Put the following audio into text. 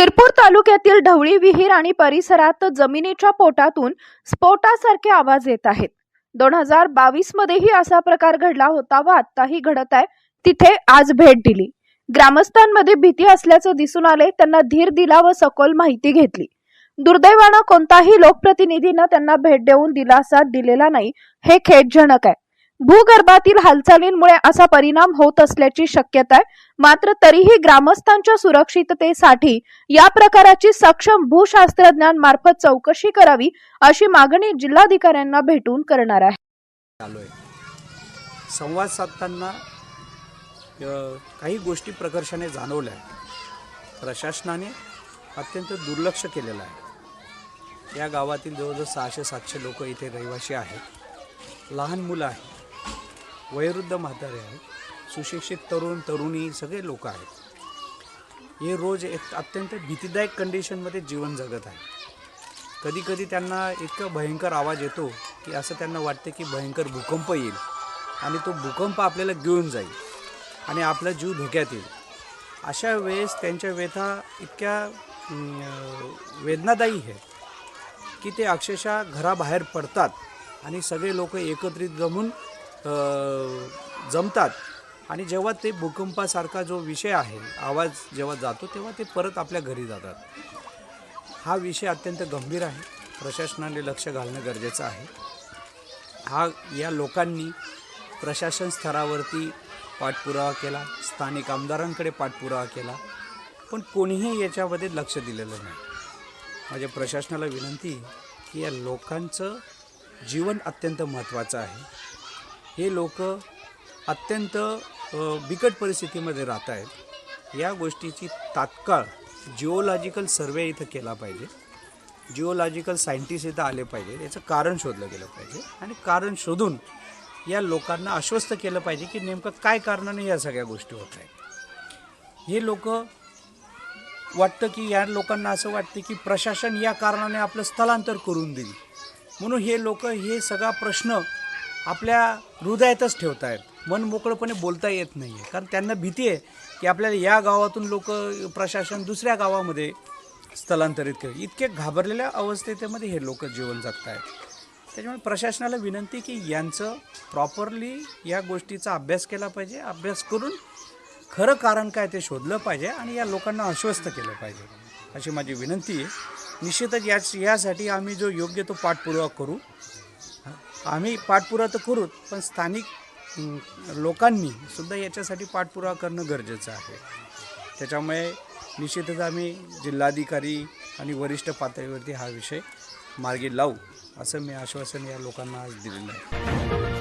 शिरपूर तालुक्यातील ढवळी विहीर आणि परिसरात जमिनीच्या पोटातून स्फोटासारखे आवाज येत आहेत. दोन हजार बावीस मध्येही असा प्रकार घडला होता व आत्ताही घडत आहे. तिथे आज भेट दिली. ग्रामस्थांमध्ये भीती असल्याचं दिसून आले. त्यांना धीर दिला व सखोल माहिती घेतली. दुर्दैवानं कोणताही लोकप्रतिनिधीनं त्यांना भेट देऊन दिलासा दिलेला नाही. हे खेदजनक आहे. भूगर्भातील हालचालींमुळे असा परिणाम होत असल्याची शक्यता आहे. मात्र तरीही ग्रामस्थांच्या सुरक्षिततेसाठी या प्रकाराची सक्षम भूशास्त्रज्ञांमार्फत चौकशी करावी अशी मागणी जिल्हाधिकाऱ्यांना भेटून करणार आहे. संवाद साधताना काही गोष्टी प्रकर्षाने जाणवल्या प्रशासनाने अत्यंत दुर्लक्ष केलेलं आहे. या गावातील जवळजवळ सहाशे सातशे लोक इथे रहिवासी आहेत. लहान मुलं आहेत. वयोवृद्ध म्हातारे आहेत. सुशिक्षित तरुण तरुणी सगळे लोक आहेत. हे रोज एक अत्यंत भीतीदायक कंडिशनमध्ये जीवन जगत आहे. कधीकधी त्यांना इतका भयंकर आवाज येतो की असं त्यांना वाटते की भयंकर भूकंप येईल आणि तो भूकंप आपल्याला घेऊन जाईल आणि आपला जीव धोक्यात येईल. अशा वेळेस त्यांच्या व्यथा इतक्या वेदनादायी आहे की ते अक्षरशः घराबाहेर पडतात आणि सगळे लोक एकत्रित जमून जमतात. आणि जेव्हा ते भूकंपासारखा जो विषय आहे आवाज जेव्हा जातो तेव्हा ते परत आपल्या घरी जातात. हा विषय अत्यंत गंभीर आहे. प्रशासनाने लक्ष घालणं गरजेचं आहे. हा या लोकांनी प्रशासन स्तरावरती पाठपुरावा केला. स्थानिक आमदारांकडे पाठपुरावा केला. पण कोणीही याच्यामध्ये लक्ष दिलेलं नाही. माझ्या प्रशासनाला विनंती की या लोकांचं जीवन अत्यंत महत्त्वाचं आहे. हे लोक अत्यंत बिकट परिस्थितीमध्ये राहत आहेत या गोष्टीची तात्काळ जिओलॉजिकल सर्वे इथं केला पाहिजे. जिओलॉजिकल सायंटिस्ट इथं आले पाहिजे. याचं कारण शोधलं गेलं पाहिजे. आणि कारण शोधून या लोकांना आश्वस्त केलं पाहिजे की नेमकं काय कारणाने या सगळ्या गोष्टी होत आहेत. हे लोक वाटतं की या लोकांना असं वाटतं की प्रशासन या कारणाने आपलं स्थलांतर करून देईल. म्हणून हे लोक हे सगळा प्रश्न आपल्या हृदयातच ठेवत आहेत मन मोकळंपणे बोलता येत नाही आहे कारण त्यांना भीती आहे की आपल्याला या गावातून लोक प्रशासन दुसऱ्या गावामध्ये स्थलांतरित करेल. इतके घाबरलेल्या अवस्थेमध्ये हे लोक जीवन जगत आहेत त्याच्यामुळे प्रशासनाला विनंती की यांचं प्रॉपरली या गोष्टीचा अभ्यास केला पाहिजे. अभ्यास करून खरं कारण काय ते शोधलं पाहिजे आणि या लोकांना आश्वस्त केलं पाहिजे. अशी माझी विनंती आहे. निश्चितच याच यासाठी आम्ही जो योग्य तो पाठपुरावा करू आम्ही पाठपुरा तर करूच पण स्थानिक लोकांनी सुद्धा याच्यासाठी पाठपुरा करणं गरजेचं आहे. त्याच्यामुळे निश्चितच आम्ही जिल्हाधिकारी आणि वरिष्ठ पातळीवरती हा विषय मार्गी लावू असं मी आश्वासन या लोकांना आज दिलेलं आहे.